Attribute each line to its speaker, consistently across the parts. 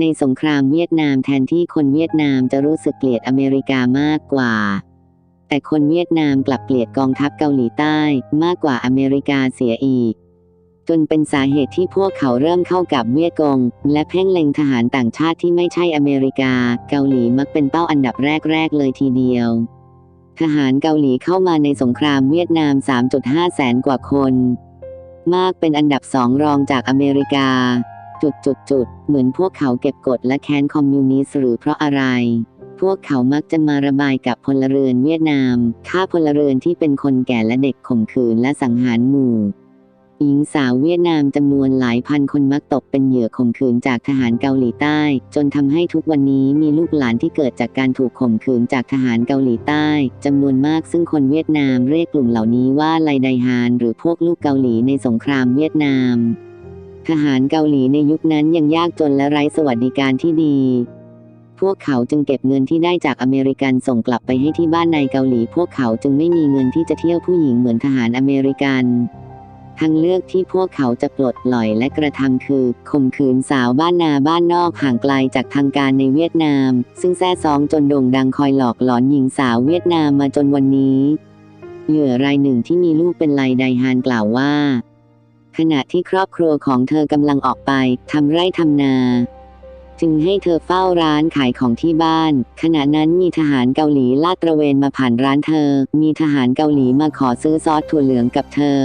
Speaker 1: ในสงครามเวียดนามแทนที่คนเวียดนามจะรู้สึกเกลียดอเมริกามากกว่า แต่คนเวียดนามกลับเกลียดกองทัพเกาหลีใต้มากกว่าอเมริกาเสียอีก จนเป็นสาเหตุที่พวกเขาเริ่มเข้ากับเวียดกง และเพ่งเล็งทหารต่างชาติที่ไม่ใช่อเมริกา เกาหลีมักเป็นเป้าอันดับแรก ๆ เลยทีเดียว ทหารเกาหลีเข้ามาในสงครามเวียดนาม 3.5 แสนกว่าคน มากเป็นอันดับสองรองจากอเมริกา จุดจุดจุดเหมือนพวกเขาเก็บกดและแค้นคอมมิวนิสต์หรือเพราะอะไร พวกเขามักจะมาระบายกับพลเรือนเวียดนาม ฆ่าพลเรือนที่เป็นคนแก่และเด็กข่มขืนและสังหารหมู่หญิงสาวเวียดนามจำนวนหลายพันคนมักตกเป็นเหยื่อข่มขืนจากทหารเกาหลีใต้ จนทำให้ทุกวันนี้มีลูกหลานที่เกิดจากการถูกข่มขืนจากทหารเกาหลีใต้จำนวนมากซึ่งคนเวียดนามเรียกกลุ่มเหล่านี้ว่าไลไดฮานหรือพวกลูกเกาหลีในสงครามเวียดนาม ทหารเกาหลีในยุคนั้นยังยากจนและไร้สวัสดิการที่ดี พวกเขาจึงเก็บเงินที่ได้จากอเมริกันส่งกลับไปให้ที่บ้านในเกาหลี พวกเขาจึงไม่มีเงินที่จะเที่ยวผู้หญิงเหมือนทหารอเมริกันทางเลือกที่พวกเขาจะปลดปล่อยและกระทำคือข่มขืนสาวบ้านนาบ้านนอกห่างไกลจากทางการในเวียดนาม ซึ่งแท้ซองจนโด่งดังคอยหลอกหลอนหญิงสาวเวียดนามมาจนวันนี้ เหยื่อรายหนึ่งที่มีลูกเป็นไลไดฮานกล่าวว่า ขณะที่ครอบครัวของเธอกำลังออกไปทำไร่ทำนา จึงให้เธอเฝ้าร้านขายของที่บ้าน ขณะนั้นมีทหารเกาหลีลาดตระเวนมาผ่านร้านเธอ มีทหารเกาหลีมาขอซื้อซอสถั่วเหลืองกับเธอ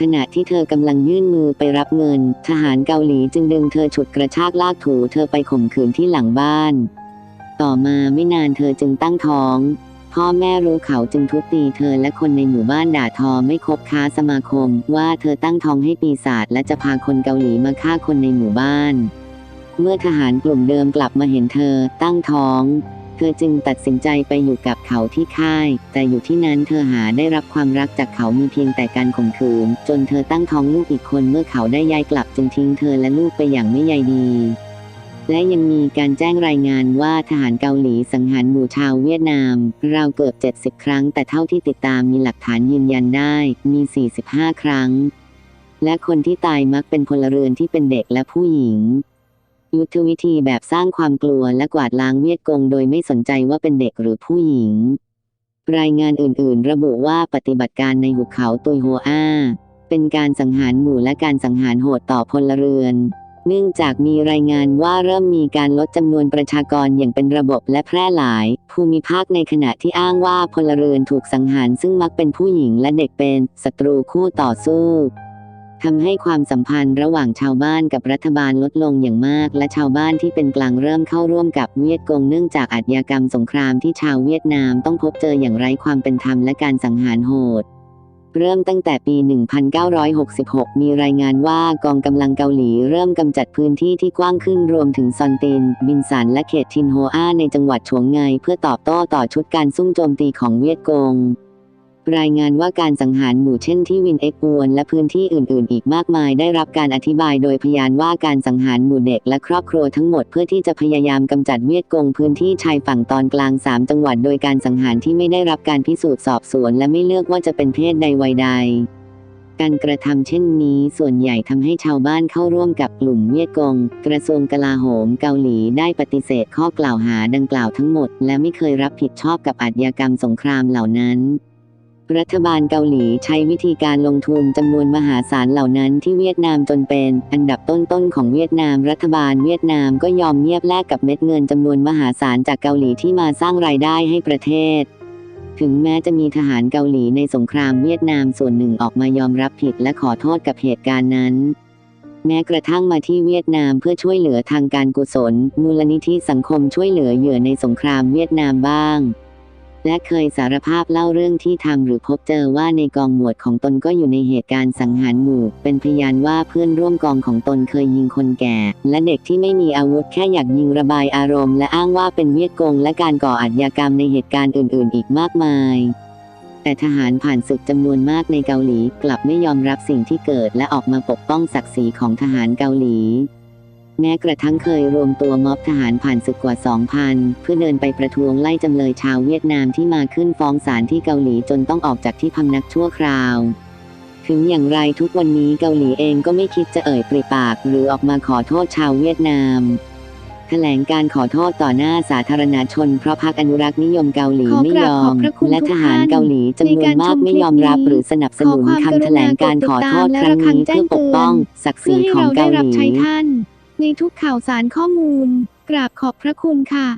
Speaker 1: ขณะที่เธอกำลังยื่นมือไปรับเงิน ทหารเกาหลีจึงดึงเธอฉุดกระชากลากถูเธอไปข่มขืนที่หลังบ้าน ต่อมาไม่นานเธอจึงตั้งท้อง พ่อแม่รู้เขาจึงทุบตีเธอและคนในหมู่บ้านด่าทอไม่คบค้าสมาคม ว่าเธอตั้งท้องให้ปีศาจและจะพาคนเกาหลีมาฆ่าคนในหมู่บ้าน เมื่อทหารกลุ่มเดิมกลับมาเห็นเธอตั้งท้อง เธอจึงตัดสินใจไปอยู่กับเขาที่ค่าย แต่อยู่ที่นั้นเธอหาได้รับความรักจากเขามีเพียงแต่การข่มขืน จนเธอตั้งท้องลูกอีกคนเมื่อเขาได้ย้ายกลับจึงทิ้งเธอและลูกไปอย่างไม่ใยดี และยังมีการแจ้งรายงานว่าทหารเกาหลีสังหารหมู่ชาวเวียดนาม ราวเกือบ 70 ครั้ง แต่เท่าที่ติดตามมีหลักฐานยืนยันได้ มี 45 ครั้ง และคนที่ตายมักเป็นพลเรือนที่เป็นเด็กและผู้หญิงยุทธวิธีแบบสร้างความกลัวและกวาดล้างเวียดกงโดยไม่สนใจว่าเป็นเด็กหรือผู้หญิง รายงานอื่นๆ ระบุว่าปฏิบัติการในหุบเขาตุยโฮอา เป็นการสังหารหมู่และการสังหารโหดต่อพลเรือน เนื่องจากมีรายงานว่าเริ่มมีการลดจำนวนประชากรอย่างเป็นระบบและแพร่หลาย ภูมิภาคในขณะที่อ้างว่าพลเรือนถูกสังหารซึ่งมักเป็นผู้หญิงและเด็กเป็นศัตรูคู่ต่อสู้ทำให้ความสัมพันธ์ระหว่างชาวบ้านกับรัฐบาลลดลงอย่างมาก และชาวบ้านที่เป็นกลางเริ่มเข้าร่วมกับเวียดกงเนื่องจากอาชญากรรมสงครามที่ชาวเวียดนามต้องพบเจออย่างไร้ความเป็นธรรมและการสังหารโหด เริ่มตั้งแต่ปี 1966 มีรายงานว่ากองกำลังเกาหลีเริ่มกำจัดพื้นที่ที่กว้างขึ้นรวมถึงซอนติน บินสันและเขตทินโฮอาในจังหวัดฉวงไง เพื่อตอบโต้ต่อชุดการซุ่มโจมตีของเวียดกง รายงานว่าการสังหารหมู่เช่นที่วินเอ็กปวนและพื้นที่อื่น ๆ อีกมากมายได้รับการอธิบายโดยพยานว่าการสังหารหมู่เด็กและครอบครัวทั้งหมดเพื่อที่จะพยายามกำจัดเวียดกงพื้นที่ชายฝั่งตอนกลาง 3 จังหวัดโดยการสังหารที่ไม่ได้รับการพิสูจน์สอบสวนและไม่เลือกว่าจะเป็นเพศใดวัยใดการกระทำเช่นนี้ส่วนใหญ่ทำให้ชาวบ้านเข้าร่วมกับกลุ่มเวียดกง กระทรวงกลาโหมเกาหลีได้ปฏิเสธข้อกล่าวหาดังกล่าวทั้งหมด และไม่เคยรับผิดชอบกับอาชญากรรมสงครามเหล่านั้น รัฐบาลเกาหลีใช้วิธีการลงทุนจำนวนมหาศาลเหล่านั้นที่เวียดนามจนเป็น อันดับต้นๆของเวียดนาม รัฐบาลเวียดนามก็ยอมเงียบแลกกับเม็ดเงินจำนวนมหาศาลจากเกาหลีที่มาสร้างรายได้ให้ประเทศถึงแม้จะมีทหารเกาหลีในสงครามเวียดนามส่วนหนึ่งออกมายอมรับผิดและขอโทษกับเหตุการณ์นั้น แม้กระทั่งมาที่เวียดนามเพื่อช่วยเหลือทางการกุศล มูลนิธิสังคมช่วยเหลือเหยื่อในสงครามเวียดนามบ้าง และเคยสารภาพเล่าเรื่องที่ทำหรือพบเจอว่าในกองหมวดของตนก็อยู่ในเหตุการณ์สังหารหมู่ เป็นพยานว่าเพื่อนร่วมกองของตนเคยยิงคนแก่ และเด็กที่ไม่มีอาวุธแค่อยากยิงระบายอารมณ์และอ้างว่าเป็นเวียดกงและการก่ออาชญากรรมในเหตุการณ์อื่น ๆ อีกมากมายแต่ทหารผ่านศึกจำนวนมากในเกาหลี กลับไม่ยอมรับสิ่งที่เกิดและออกมาปกป้องศักดิ์ศรีของทหารเกาหลี แม้กระทั่งเคยรวมตัวม็อบทหารผ่านศึกกว่า 2,000 เพื่อเดินไปประท้วงไล่จำเลยชาวเวียดนามที่มาขึ้นฟ้องศาลที่เกาหลีจนต้องออกจากที่พำนักชั่วคราว ถึงอย่างไรทุกวันนี้เกาหลีเองก็ไม่คิดจะเอ่ยปริปาก หรือออกมาขอโทษชาวเวียดนามแถลงการขอโทษต่อหน้าสาธารณชน เพราะพรรคอนุรักษ์นิยมเกาหลีไม่ยอม และ
Speaker 2: ท
Speaker 1: หารเกาหลีจำนวนมากไม่ยอมรับหรือสนับสนุน
Speaker 2: คำ
Speaker 1: แถลงการขอโทษครั้งนี้เพื่อปกป้องศักดิ์ศรีของ
Speaker 2: เกา
Speaker 1: หลี
Speaker 2: ในทุกข่าวสารข้อมูล กราบขอบพระคุณค่ะ